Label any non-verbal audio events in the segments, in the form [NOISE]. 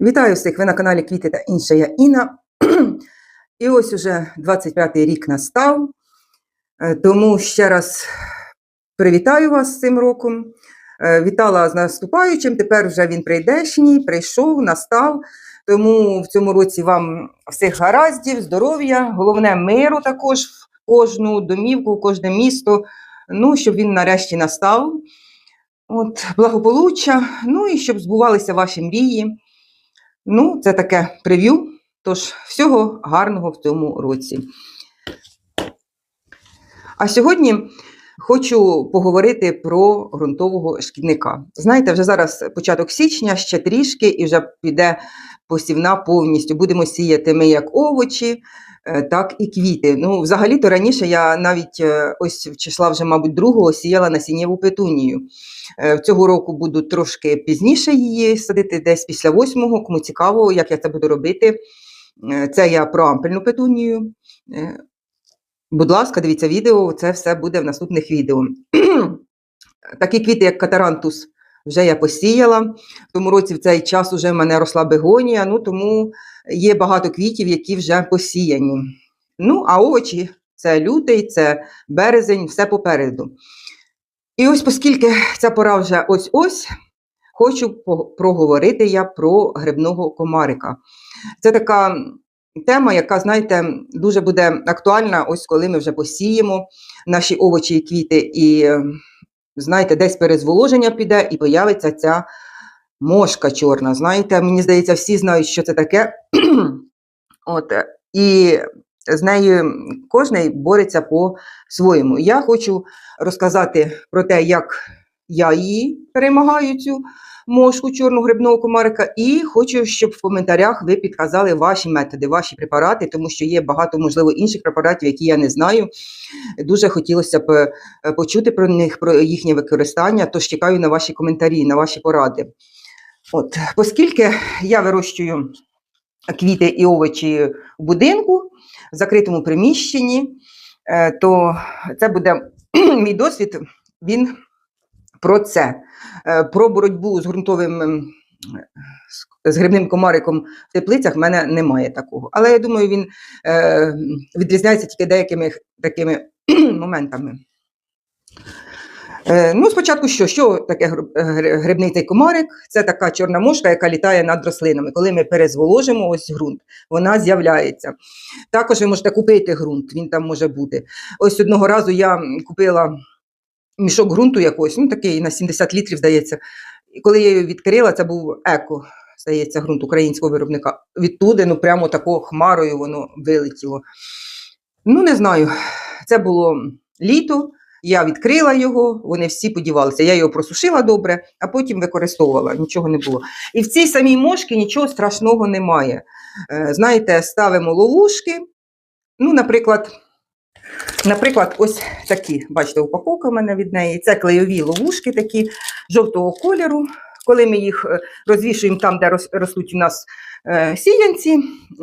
Вітаю всіх! Ви на каналі Квіти та інше я Інна. І ось уже 25-й рік настав. Е, Тому ще раз привітаю вас з цим роком. Е, Вітала з наступаючим. Тепер вже він прийдешній, прийшов, настав. Тому в цьому році вам всіх гараздів, здоров'я, головне миру також в кожну домівку, в кожне місто. Ну, щоб він нарешті настав. От, благополуччя, ну і щоб збувалися ваші мрії. Ну, це таке прев'ю. Тож, всього гарного в цьому році. А сьогодні хочу поговорити про ґрунтового шкідника. Знаєте, вже зараз початок січня, ще трішки, і вже піде посівна повністю. Будемо сіяти ми як овочі, е, так і квіти. Ну, взагалі-то раніше я навіть е, ось в числа вже, мабуть, другого сіяла насіннєву петунію. Е, Цього року буду трошки пізніше її садити, десь після восьмого. Кому цікаво, як я це буду робити. Це я про ампельну петунію. Будь ласка, дивіться відео, це все буде в наступних відео. [CLEARS THROAT] Такі квіти, як катарантус, вже я посіяла. В тому році в цей час вже в мене росла бегонія, ну тому є багато квітів, які вже посіяні. Ну, а овочі це лютий, це березень, все попереду. І ось, оскільки ця пора вже ось-ось, хочу проговорити я про грибного комарика. Це така тема, яка, знаєте, дуже буде актуальна, ось коли ми вже посіємо наші овочі і квіти, і, знаєте, десь перезволоження піде і появиться ця мошка чорна. Знаєте, мені здається, всі знають, що це таке. [CLEARS THROAT] От, і з нею кожен бореться по-своєму. Я хочу розказати про те, як я її перемагаю, цю мошку чорного грибного комарика, і хочу, щоб в коментарях ви підказали ваші методи, ваші препарати, тому що є багато, можливо, інших препаратів, які я не знаю. Дуже хотілося б е, почути про них, про їхнє використання, тож чекаю на ваші коментарі, на ваші поради. От, оскільки я вирощую квіти і овочі в будинку, в закритому приміщенні, е, то це буде [CLEARS THROAT] мій досвід. Він про це, Е, про боротьбу з ґрунтовим ем, з- грибним комариком в теплицях в мене немає такого. Але я думаю, він е, відрізняється тільки деякими такими [CLEARS THROAT] моментами. Е, ну, спочатку що? Що таке гр- грибний цей комарик? Це така чорна мошка, яка літає над рослинами. Коли ми перезволожимо ось ґрунт, вона з'являється. Також ви можете купити ґрунт, він там може бути. Ось одного разу я купила мішок ґрунту якогось, ну такий на 70 літрів, здається. І коли я його відкрила, це був еко, здається, ґрунт українського виробника. Відтуди, ну прямо такою хмарою воно вилетіло. Ну, не знаю, це було літо. Я відкрила його, вони всі подівалися. Я його просушила добре, а потім використовувала, нічого не було. І в цій самій мошці нічого страшного немає. Е, Знаєте, ставимо ловушки. Ну, наприклад, наприклад, ось такі, бачите, упаковка в мене від неї. Це клейові ловушки такі жовтого кольору. Коли ми їх е, розвішуємо там, де ростуть у нас е, сіянці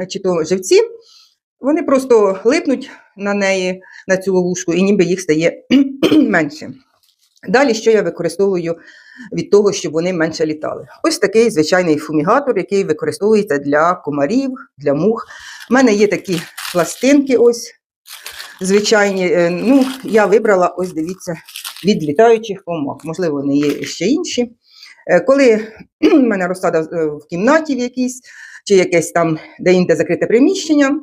чи то живці, вони просто липнуть на неї, на цю ловушку, і ніби їх стає [CLEARS THROAT] менше. Далі, що я використовую від того, щоб вони менше літали? Ось такий звичайний фумігатор, який використовується для комарів, для мух. У мене є такі пластинки, ось звичайні. Е, Ну, я вибрала, ось дивіться, від літаючих комах. Можливо, вони є ще інші. Е, Коли в [CLEARS THROAT] мене розсада е, в кімнаті в якійсь, чи якесь там де-інде закрите приміщення,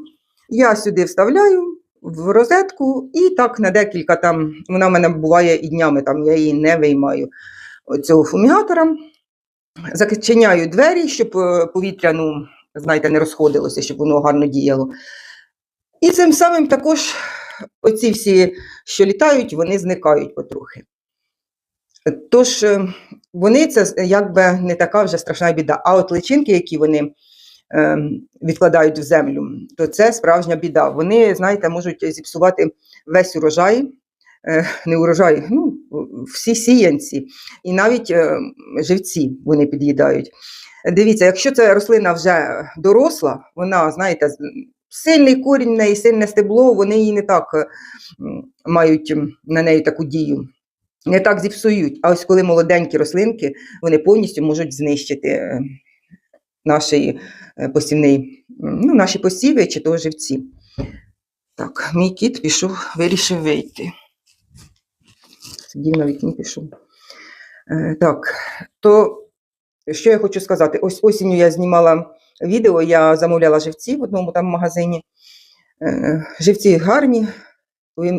я сюди вставляю в розетку і так на декілька там, вона в мене буває і днями, там я її не виймаю цього фумігатора. Зачиняю двері, щоб повітря, ну, знаєте, не розходилося, щоб воно гарно діяло. І цим самим також оці всі, що літають, вони зникають потрохи. Тож е, вони це якби не така вже страшна біда. А от личинки, які вони е, відкладають в землю, то це справжня біда. Вони, знаєте, можуть зіпсувати весь урожай, е, не урожай, ну, всі сіянці, і навіть е, живці вони під'їдають. Дивіться, якщо ця рослина вже доросла, вона, знаєте, сильний корінь в неї, сильне стебло, вони її не так е, мають на неї таку дію. Не так зіпсують. А ось коли молоденькі рослинки, вони повністю можуть знищити е, наш е, посівний, ну, наші посіви чи то живці. Так, мій кіт пішов, вирішив вийти. Сидів на вікні, пішов. Так, то що я хочу сказати? Ось осінню я знімала відео, я замовляла живці в одному там магазині. Е, живці гарні,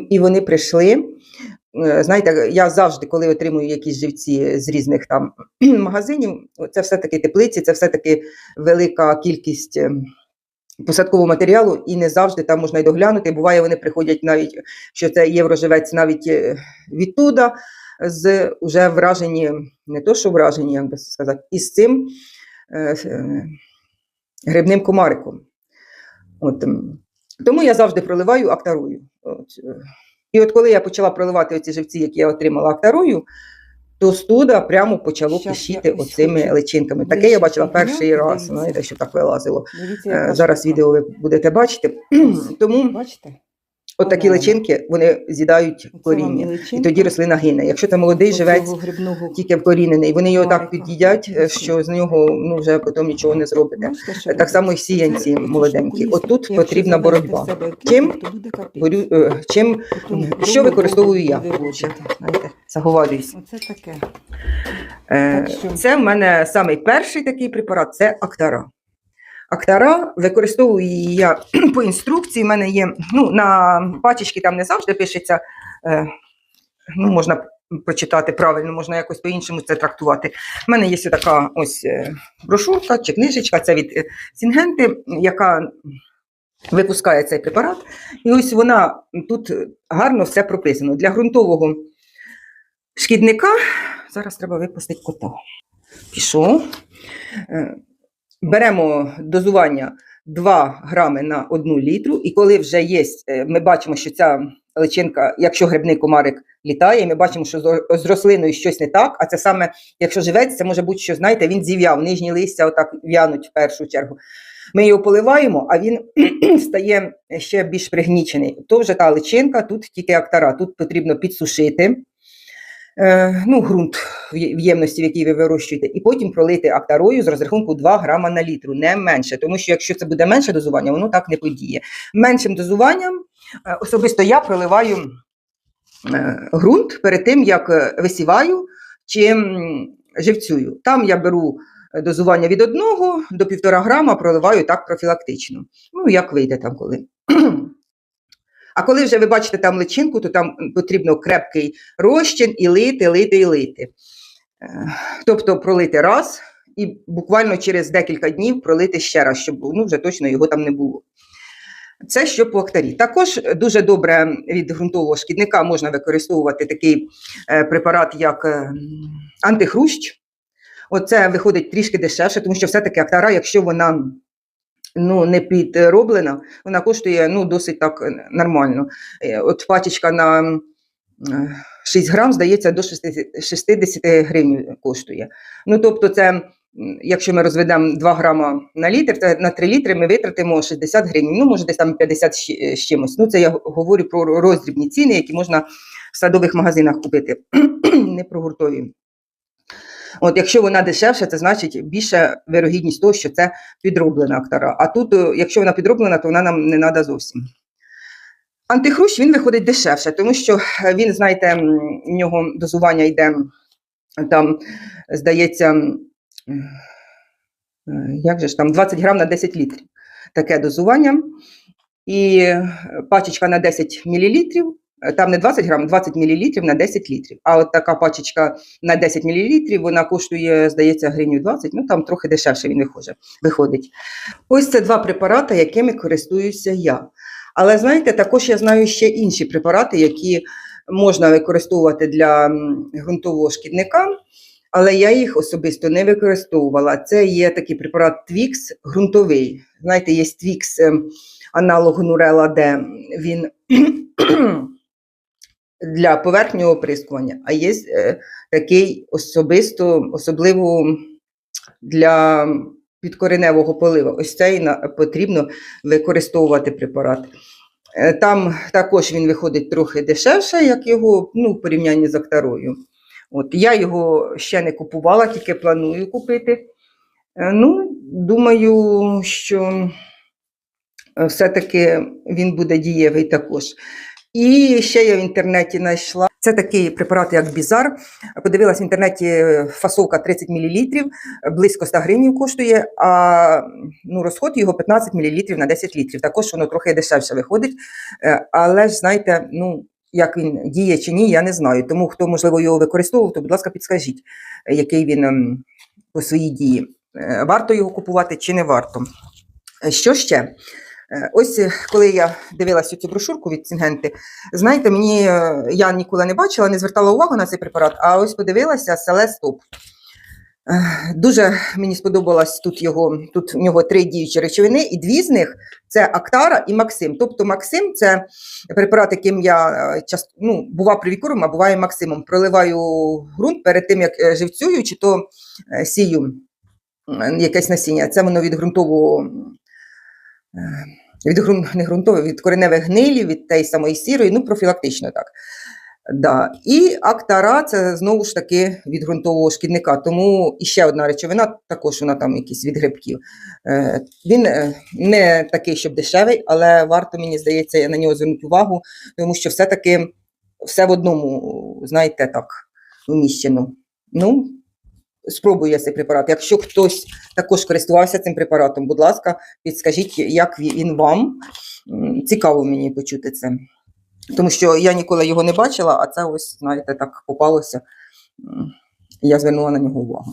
і- вони прийшли. Е, Знаєте, я завжди, коли отримую якісь живці з різних там [CLEARS THROAT] магазинів, це все-таки теплиці, це все-таки велика кількість ем, посадкового матеріалу, і не завжди там можна й доглянути. Буває, вони приходять навіть, що це євроживець навіть е, відтуда, з уже вражені, не то, що вражені, як би сказати, із цим е, е, грибним комариком. От, тому я завжди проливаю актарою. От, е, і от коли я почала проливати оці живці, які я отримала актарою, то студа прямо почало пищити оцими личинками. Таке я бачила перший раз, знаєте, що так вилазило. Е, Зараз відео ви будете бачити. Тому Бачите? От такі личинки вони з'їдають коріння. І тоді рослина гине. Якщо це молодий оцього живець, грибного. тільки вкорінений, вони його так під'їдять, е, що з нього ну, вже потім нічого не зробите. Так само і сіянці молоденькі. Отут їсти. потрібна боротьба. Чим? Горю, е, чим, що використовую я? таке. Е? Це в мене самий перший такий препарат це Актара. Актара використовую її я [CLEARS THROAT] по інструкції. У мене є ну, на пачечки там не завжди пишеться. Е, ну, можна прочитати правильно, можна якось по-іншому це трактувати. У мене є така ось е, брошурка чи книжечка, це від е, Сінгенти, яка випускає цей препарат. І ось вона тут гарно все прописано. Для ґрунтового шкідника зараз треба випустити кота. Пішов. Беремо дозування 2 грами на 1 літру, і коли вже є, е, ми бачимо, що ця личинка, якщо грибний комарик літає, і ми бачимо, що з рослиною щось не так, а це саме, якщо живець, це може бути, що знаєте, він зів'яв, нижні листя отак в'януть в першу чергу. Ми його поливаємо, а він [CLEARS THROAT] стає ще більш пригнічений. То вже та личинка, тут тільки актара, тут потрібно підсушити. Е, ну, ґрунт в ємності, в якій ви вирощуєте, і потім пролити актарою з розрахунку 2 грама на літру, не менше. Тому що якщо це буде менше дозування, воно так не подіє. Меншим дозуванням е, особисто я проливаю е, ґрунт перед тим, як висіваю чи живцюю. Там я беру дозування від 1 до 1,5 грама, проливаю так профілактично. Ну, як вийде там коли. А коли вже ви бачите там личинку, то там потрібно крепкий розчин і лити, лити і лити. Е, Тобто пролити раз і буквально через декілька днів пролити ще раз, щоб ну, вже точно його там не було. Це що по актарі. Також дуже добре від ґрунтового шкідника можна використовувати такий е, препарат, як е, антихрущ. Оце виходить трішки дешевше, тому що все-таки актара, якщо вона ну, не підроблена, вона коштує ну, досить так е, нормально. Е, От пачечка на е, 6 грам, здається, до 60 60 гривень коштує. Ну, тобто, це, якщо ми розведемо 2 грама на літр, то на 3 літри ми витратимо 60 гривень, ну, може, десь там 50 з з чимось. Ну, це я говорю про роздрібні ціни, які можна в садових магазинах купити, [CLEARS THROAT] не про гуртові. От, якщо вона дешевша, це значить більша вирогідність того, що це підроблена актара. А тут, е, якщо вона підроблена, то вона нам не треба зовсім. Антихрущ він виходить дешевше, тому що е, він, знаєте, в нього дозування йде там, здається, е, як же ж там 20 грам на 10 літрів. Таке дозування. І пачечка на 10 мл, там не 20 грам, 20 мл на 10 літрів. А от така пачечка на 10 мл, вона коштує, здається, гривню 20, ну там трохи дешевше він виходить. Ось це два препарати, якими користуюся я. Але знаєте, також я знаю ще інші препарати, які можна використовувати для ґрунтового шкідника, але я їх особисто не використовувала. Це є такий препарат Twix ґрунтовий. Знаєте, є Twix ем, аналог Нурела, де він для поверхнього оприскування, а є е, такий особисто, особливо для підкореневого полива. Ось цей потрібно використовувати препарат. Е, Там також він виходить трохи дешевше, як його ну, в порівнянні з актарою. От, я його ще не купувала, тільки планую купити. Е, Ну, думаю, що все-таки він буде дієвий також. І ще я в інтернеті знайшла. Це такий препарат, як бізар. Подивилась в інтернеті е, фасовка 30 мл, близько 100 гривень коштує, а ну, розход його 15 мл на 10 літрів. Також воно трохи дешевше виходить. Е, Але ж знаєте, ну як він діє чи ні, я не знаю. Тому хто можливо його використовував, то будь ласка, підскажіть, який він ем, по своїй дії. Е, Варто його купувати чи не варто? Що ще? Е, Ось е, коли я дивилася цю брошурку від Сінгенти, знаєте, мені е, я ніколи не бачила, не звертала увагу на цей препарат, а ось подивилася селе Стоп. Е, Дуже мені сподобалось тут його. Тут в нього три діючі речовини, і дві з них це Актара і Максим. Тобто Максим це препарат, яким я часто ну, бува привікуром, а буває Максимом. Проливаю ґрунт перед тим, як живцюю, чи то сію якесь насіння. Це воно від ґрунтового. Від ґрун... не ґрунтової, від кореневих гнилі, від тієї самої сірої, ну, профілактично так. Да. І актара це знову ж таки від ґрунтового шкідника. Тому і ще одна речовина, також вона там якісь від грибків. Е, Він е, не такий, щоб дешевий, але варто, мені здається, на нього звернути увагу, тому що все-таки все в одному, знаєте, так, вміщено. Ну, спробую я цей препарат. Якщо хтось також користувався цим препаратом, будь ласка, підскажіть, як він вам. Цікаво мені почути це. Тому що я ніколи його не бачила, а це ось, знаєте, так попалося. Я звернула на нього увагу.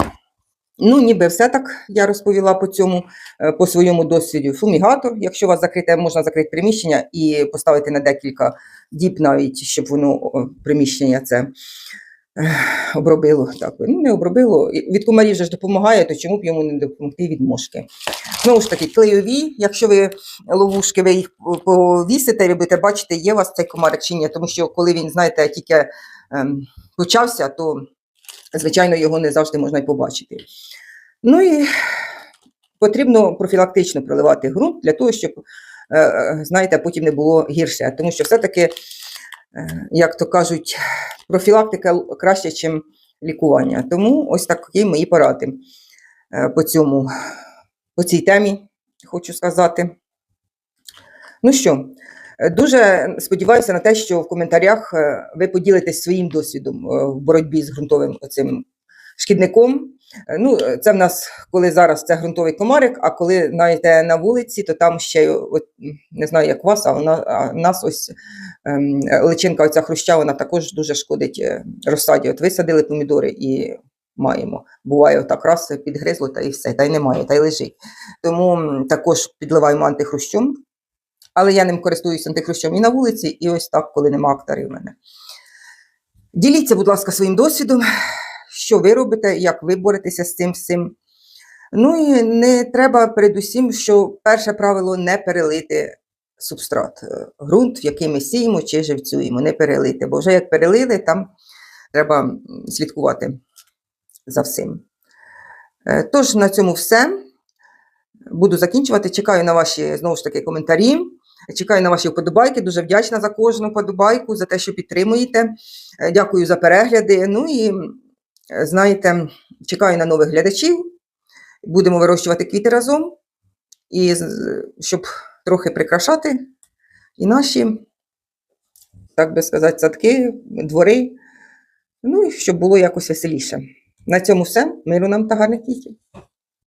Ну, ніби все так я розповіла по цьому, е, по своєму досвіду. Фумігатор, якщо у вас закрите, можна закрити приміщення і поставити на декілька діб навіть, щоб воно приміщення це обробило. Так, ну, не обробило. Від комарів же ж допомагає, то чому б йому не допомогти від мошки? Знову ж таки, клейові, якщо ви ловушки, ви їх повісите, ви будете бачити, є у вас цей комарик чи ні. Тому що коли він, знаєте, тільки ем, почався, то, звичайно, його не завжди можна й побачити. Ну і потрібно профілактично проливати ґрунт для того, щоб, е, е, знаєте, потім не було гірше. Тому що все-таки, як то кажуть, профілактика краще, ніж лікування. Тому ось такі мої поради е, по цьому, по цій темі, хочу сказати. Ну що, е, дуже сподіваюся на те, що в коментарях е, ви поділитесь своїм досвідом е, в боротьбі з ґрунтовим оцим шкідником. Е, Ну, е, це в нас, коли зараз це ґрунтовий комарик, а коли знаєте, на вулиці, то там ще, от, не знаю, як вас, а у нас ось ем, личинка оця хруща, вона також дуже шкодить е, розсаді. От висадили помідори і маємо. Буває, отак раз підгризло, та і все, та й немає, та й лежить. Тому також підливаємо антихрущом, але я ним користуюся антихрущом і на вулиці, і ось так, коли нема актарів в мене. Діліться, будь ласка, своїм досвідом, що ви робите, як ви боретеся з цим всім. Ну і не треба передусім, що перше правило не перелити субстрат, е, ґрунт, в який ми сіємо чи живцюємо, не перелити, бо вже як перелили, там треба слідкувати за всім. Е, Тож на цьому все. Буду закінчувати. Чекаю на ваші знову ж таки коментарі. Чекаю на ваші вподобайки. Дуже вдячна за кожну вподобайку, за те, що підтримуєте. Е, Дякую за перегляди. Ну і знаєте, чекаю на нових глядачів. Будемо вирощувати квіти разом, і щоб трохи прикрашати і наші, так би сказати, садки, двори. Ну і щоб було якось веселіше. На цьому все. Миру нам та гарних квітів.